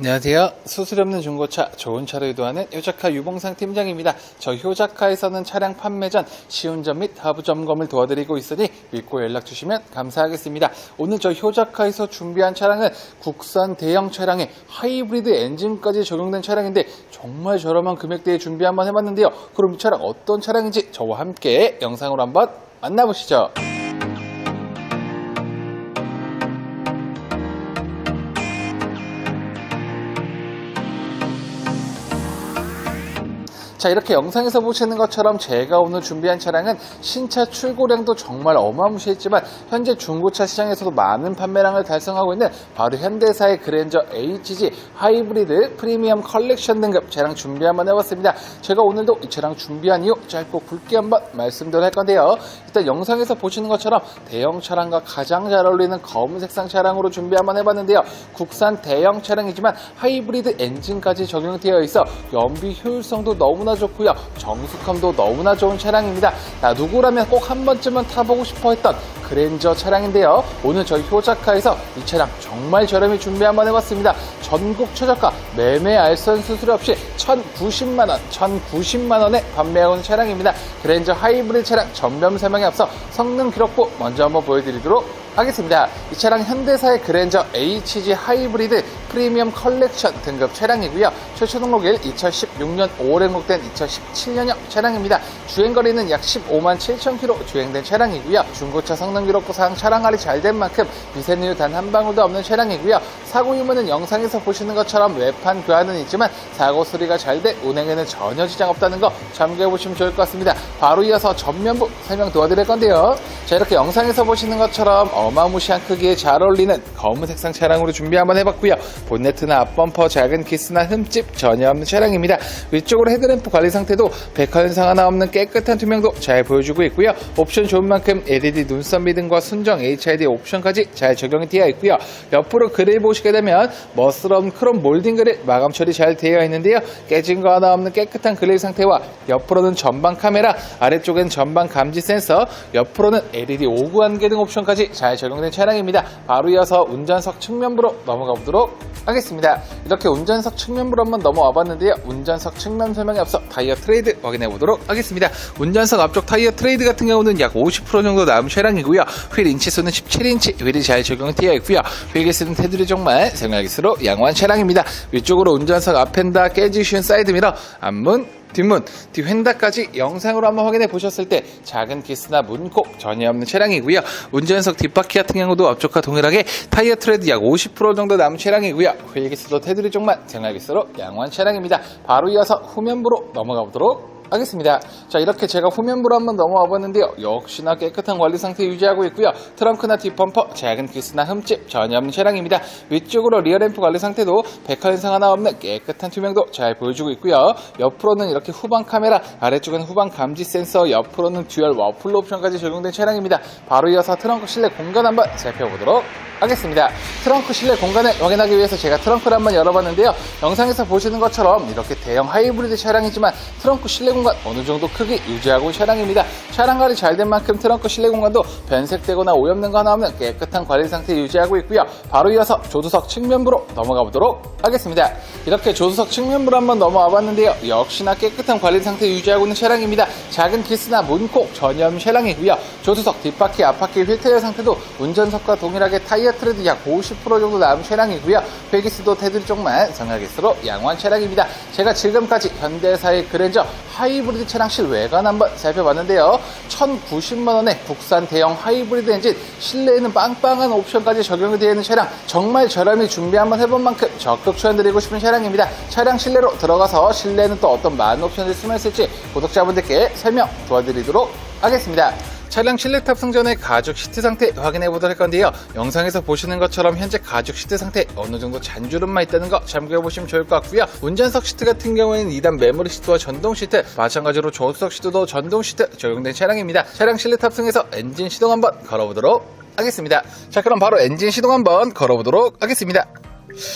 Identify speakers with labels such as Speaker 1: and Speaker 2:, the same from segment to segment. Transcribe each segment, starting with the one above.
Speaker 1: 안녕하세요. 수술 없는 중고차 좋은 차로 이동하는 효자카 유봉상 팀장입니다. 저 효자카에서는 차량 판매 전 시운전 및 하부 점검을 도와드리고 있으니 믿고 연락 주시면 감사하겠습니다. 오늘 저 효자카에서 준비한 차량은 국산 대형 차량에 하이브리드 엔진까지 적용된 차량인데 정말 저렴한 금액대에 준비 한번 해봤는데요. 그럼 이 차량 어떤 차량인지 저와 함께 영상으로 한번 만나보시죠. 자 이렇게 영상에서 보시는 것처럼 제가 오늘 준비한 차량은 신차 출고량도 정말 어마무시했지만 현재 중고차 시장에서도 많은 판매량을 달성하고 있는 바로 현대사의 그랜저 HG 하이브리드 프리미엄 컬렉션 등급 차량 준비 한번 해봤습니다. 제가 오늘도 이 차량 준비한 이유 짧고 굵게 한번 말씀드릴 할 건데요. 일단 영상에서 보시는 것처럼 대형 차량과 가장 잘 어울리는 검은 색상 차량으로 준비 한번 해봤는데요. 국산 대형 차량이지만 하이브리드 엔진까지 적용되어 있어 연비 효율성도 너무나 좋고요. 정숙함도 너무나 좋은 차량입니다. 나 누구라면 꼭 한 번쯤은 타보고 싶어 했던 그랜저 차량인데요. 오늘 저희 효자카에서 이 차량 정말 저렴히 준비 한번 해봤습니다. 전국 최저가 매매 알선 수수료 없이 1,090만원, 1,090만원에 판매해온 차량입니다. 그랜저 하이브리드 차량 전면 설명에 앞서 성능 기록부 먼저 한번 보여드리도록 하겠습니다. 이 차량 현대사의 그랜저 HG 하이브리드 프리미엄 컬렉션 등급 차량이고요. 최초 등록일 2016년 5월 행복된 2017년형 차량입니다. 주행거리는 약 15만 7천 킬로 주행된 차량이고요. 중고차 성능 기록부상 차량 관리 잘된 만큼 미세누유 단 한 방울도 없는 차량이고요. 사고 유무는 영상에서 보시는 것처럼 외판 교환은 있지만 사고 수리가 잘 돼 운행에는 전혀 지장 없다는 거 참고해 보시면 좋을 것 같습니다. 바로 이어서 전면부 설명 도와드릴 건데요. 자 이렇게 영상에서 보시는 것처럼 어 마무시한 크기에 잘 어울리는 검은 색상 차량으로 준비 한번 해봤고요. 본네트나 앞범퍼 작은 기스나 흠집 전혀 없는 차량입니다. 위쪽으로 헤드램프 관리 상태도 백화 현상 하나 없는 깨끗한 투명도 잘 보여주고 있고요. 옵션 좋은 만큼 LED 눈썹 미등과 순정 HID 옵션까지 잘 적용이 되어 있고요. 옆으로 그릴 보시게 되면 멋스러운 크롬 몰딩 그릴 마감 처리 잘 되어 있는데요. 깨진 거 하나 없는 깨끗한 그릴 상태와 옆으로는 전방 카메라, 아래쪽엔 전방 감지 센서, 옆으로는 LED 오구 안개 등 옵션까지 잘 적용된 차량입니다. 바로 이어서 운전석 측면부로 넘어가 보도록 하겠습니다. 이렇게 운전석 측면부로 한번 넘어와 봤는데요. 운전석 측면 설명에 앞서 타이어 트레이드 확인해 보도록 하겠습니다. 운전석 앞쪽 타이어 트레이드 같은 경우는 약 50% 정도 남은 차량이고요. 휠 인치수는 17인치, 휠이 잘 적용되어 있고요. 휠 개수는 테두리 정말 생활 기수로 양호한 차량입니다. 위쪽으로 운전석 앞엔다 쉬운 사이드미러, 앞문, 뒷문, 뒷휀다까지 영상으로 한번 확인해 보셨을 때 작은 기스나 문콕 전혀 없는 차량이고요. 운전석 뒷바퀴 같은 경우도 앞쪽과 동일하게 타이어 트레드 약 50% 정도 남은 차량이고요. 휠 기스도 테두리 쪽만 생활 기스로 양호한 차량입니다. 바로 이어서 후면부로 넘어가 보도록 하겠습니다. 자 이렇게 제가 후면부로 한번 넘어와 봤는데요. 역시나 깨끗한 관리 상태 유지하고 있고요. 트렁크나 뒷범퍼, 작은 기스나 흠집 전혀 없는 차량입니다. 위쪽으로 리어램프 관리 상태도 백화 현상 하나 없는 깨끗한 투명도 잘 보여주고 있고요. 옆으로는 이렇게 후방 카메라, 아래쪽은 후방 감지 센서, 옆으로는 듀얼 와플 옵션까지 적용된 차량입니다. 바로 이어서 트렁크 실내 공간 한번 살펴보도록 하겠습니다. 트렁크 실내 공간을 확인하기 위해서 제가 트렁크를 한번 열어봤는데요. 영상에서 보시는 것처럼 이렇게 대형 하이브리드 차량이지만 트렁크 실내 공간 어느 정도 크게 유지하고 있는 차량입니다. 차량 관리 잘 된 만큼 트렁크 실내 공간도 변색되거나 오염된 거 하나 없는 깨끗한 관리 상태 유지하고 있고요. 바로 이어서 조수석 측면부로 넘어가 보도록 하겠습니다. 이렇게 조수석 측면부로 한번 넘어와 봤는데요. 역시나 깨끗한 관리 상태 유지하고 있는 차량입니다. 작은 기스나 문콕 없는 차량이고요. 조수석 뒷바퀴 앞바퀴 휠테일 상태도 운전석과 동일하게 타이어 트레드 약 50% 정도 남은 차량이고요. 배기스도 테두리 쪽만 성하기스로 양호한 차량입니다. 제가 지금까지 현대사의 그랜저 하이브리드 차량 실외관 한번 살펴봤는데요. 1,090만원의 국산 대형 하이브리드 엔진, 실내에는 빵빵한 옵션까지 적용이 되어 있는 차량, 정말 저렴히 준비 한번 해본 만큼 적극 추천드리고 싶은 차량입니다. 차량 실내로 들어가서 실내에는 또 어떤 많은 옵션들이 숨어있을지 구독자분들께 설명 도와드리도록 하겠습니다. 차량 실내 탑승 전에 가죽 시트 상태 확인해 보도록 할 건데요. 영상에서 보시는 것처럼 현재 가죽 시트 상태 어느 정도 잔주름만 있다는 거 참고해 보시면 좋을 것 같고요. 운전석 시트 같은 경우에는 2단 메모리 시트와 전동 시트, 마찬가지로 조수석 시트도 전동 시트 적용된 차량입니다. 차량 실내 탑승해서 엔진 시동 한번 걸어보도록 하겠습니다. 자, 그럼 바로 엔진 시동 한번 걸어보도록 하겠습니다.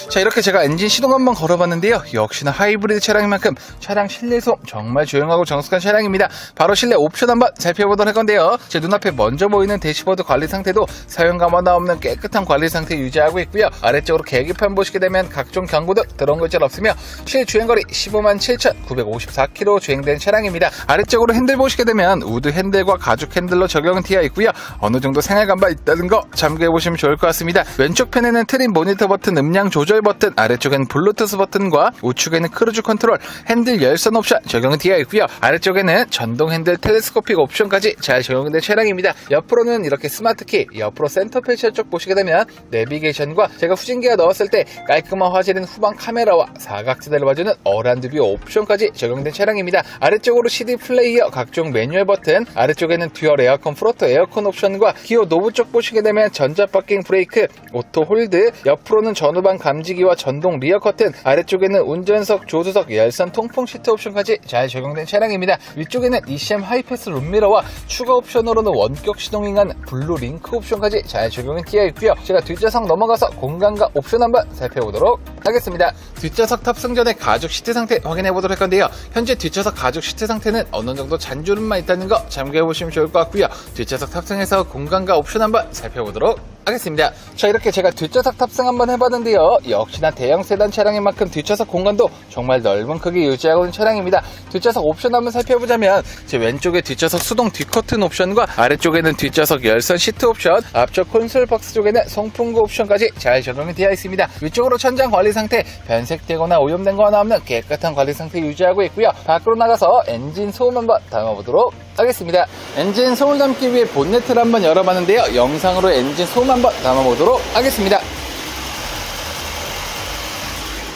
Speaker 1: 자 이렇게 제가 엔진 시동 한번 걸어봤는데요. 역시나 하이브리드 차량인 만큼 차량 실내 소음 정말 조용하고 정숙한 차량입니다. 바로 실내 옵션 한번 살펴보도록 할 건데요. 제 눈앞에 먼저 보이는 대시보드 관리 상태도 사용감마다 없는 깨끗한 관리 상태 유지하고 있고요. 아래쪽으로 계기판 보시게 되면 각종 경고등 들어온 것잘 없으며 실주행거리 15만 7,954km 주행된 차량입니다. 아래쪽으로 핸들 보시게 되면 우드 핸들과 가죽 핸들로 적용은 되어 있고요. 어느 정도 생활감만 있다는 거 참고해 보시면 좋을 것 같습니다. 왼쪽 편에는 트림 모니터 버튼 음량 조절 버튼 아래쪽에는 블루투스 버튼과 우측에는 크루즈 컨트롤 핸들 열선 옵션 적용이 되어 있고요. 아래쪽에는 전동 핸들 텔레스코픽 옵션까지 잘 적용된 차량입니다. 옆으로는 이렇게 스마트키 옆으로 센터 패셔 쪽 보시게 되면 내비게이션과 제가 후진기가 넣었을 때 깔끔한 화질인 후방 카메라와 사각지대를 봐주는 어란드 뷰 옵션까지 적용된 차량입니다. 아래쪽으로 CD 플레이어 각종 매뉴얼 버튼 아래쪽에는 듀얼 에어컨 프로토 에어컨 옵션과 기어 노브 쪽 보시게 되면 전자 파킹 브레이크 오토 홀드 옆으로는 전후방 감지기와 전동 리어 커튼 아래쪽에는 운전석 조수석 열선 통풍 시트 옵션까지 잘 적용된 차량입니다. 위쪽에는 ECM 하이패스 룸미러와 추가 옵션으로는 원격 시동잉한 블루 링크 옵션까지 잘 적용이 되어 있고요. 제가 뒷좌석 넘어가서 공간과 옵션 한번 살펴보도록 하겠습니다. 뒷좌석 탑승 전에 가죽 시트 상태 확인해 보도록 할 건데요. 현재 뒷좌석 가죽 시트 상태는 어느 정도 잔주름만 있다는 거 참고해 보시면 좋을 것 같고요. 뒷좌석 탑승해서 공간과 옵션 한번 살펴보도록 하겠습니다. 자 이렇게 제가 뒷좌석 탑승 한번 해봤는데요. 역시나 대형 세단 차량인 만큼 뒷좌석 공간도 정말 넓은 크기 유지하고 있는 차량입니다. 뒷좌석 옵션 한번 살펴보자면 제 왼쪽에 뒷좌석 수동 뒷커튼 옵션과 아래쪽에는 뒷좌석 열선 시트 옵션 앞쪽 콘솔 박스 쪽에는 송풍구 옵션까지 잘 적용이 되어 있습니다. 위쪽으로 천장 관리 상태 변색되거나 오염된 거 하나 없는 깨끗한 관리 상태 유지하고 있고요. 밖으로 나가서 엔진 소음 한번 담아보도록 하겠습니다. 엔진 소음을 담기 위해 본네트를 한번 열어봤는데요. 영상으로 엔진 소음 한번 담아보도록 하겠습니다.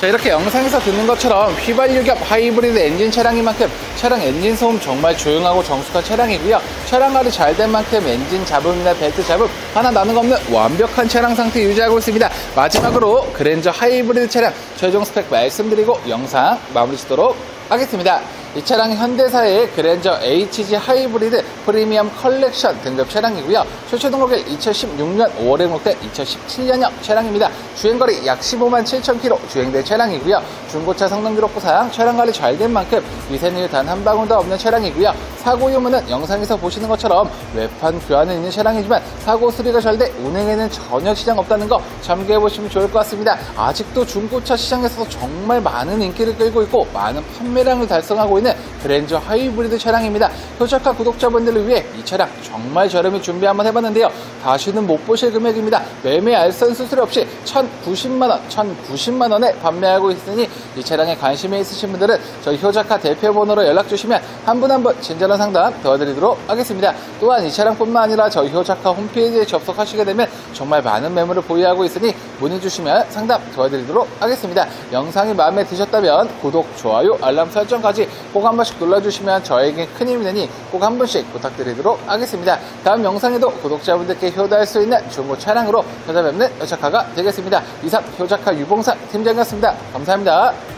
Speaker 1: 자 이렇게 영상에서 듣는 것처럼 휘발유겸 하이브리드 엔진 차량인 만큼 차량 엔진 소음 정말 조용하고 정숙한 차량이고요 차량 관리 잘 된 만큼 엔진 잡음이나 벨트 잡음 하나 나는 거 없는 완벽한 차량 상태 유지하고 있습니다 마지막으로 그랜저 하이브리드 차량 최종 스펙 말씀드리고 영상 마무리 짓도록 하겠습니다 이 차량은 현대사의 그랜저 HG 하이브리드 프리미엄 컬렉션 등급 차량이고요. 최초 등록일 2016년 5월에 등록된 2017년형 차량입니다. 주행거리 약 15만 7천 킬로 주행된 차량이고요. 중고차 성능 기록부상 차량 관리 잘 된 만큼 미세누유 단 한 방울도 없는 차량이고요. 사고 유무는 영상에서 보시는 것처럼 외판 교환은 있는 차량이지만 사고 수리가 잘 돼 운행에는 전혀 지장 없다는 거 참고해 보시면 좋을 것 같습니다. 아직도 중고차 시장에서도 정말 많은 인기를 끌고 있고 많은 판매량을 달성하고 있는 그랜저 하이브리드 차량입니다. 효자카 구독자분들을 위해 이 차량 정말 저렴히 준비 한번 해봤는데요. 다시는 못 보실 금액입니다. 매매 알선 수수료 없이 1,090만원, 1,090만원에 판매하고 있으니 이 차량에 관심이 있으신 분들은 저희 효자카 대표번호로 연락주시면 한 분 한 분 친절한 상담 도와드리도록 하겠습니다. 또한 이 차량뿐만 아니라 저희 효자카 홈페이지에 접속하시게 되면 정말 많은 매물을 보유하고 있으니 문의주시면 상담 도와드리도록 하겠습니다. 영상이 마음에 드셨다면 구독, 좋아요, 알람 설정까지 꼭 한번 씩 눌러주시면 저에게 큰 힘이 되니 꼭한 번씩 부탁드리도록 하겠습니다. 다음 영상에도 구독자분들께 효도할 수 있는 중고 차량으로 찾아뵙는 효자카가 되겠습니다. 이상 효자카 유봉산 팀장이었습니다. 감사합니다.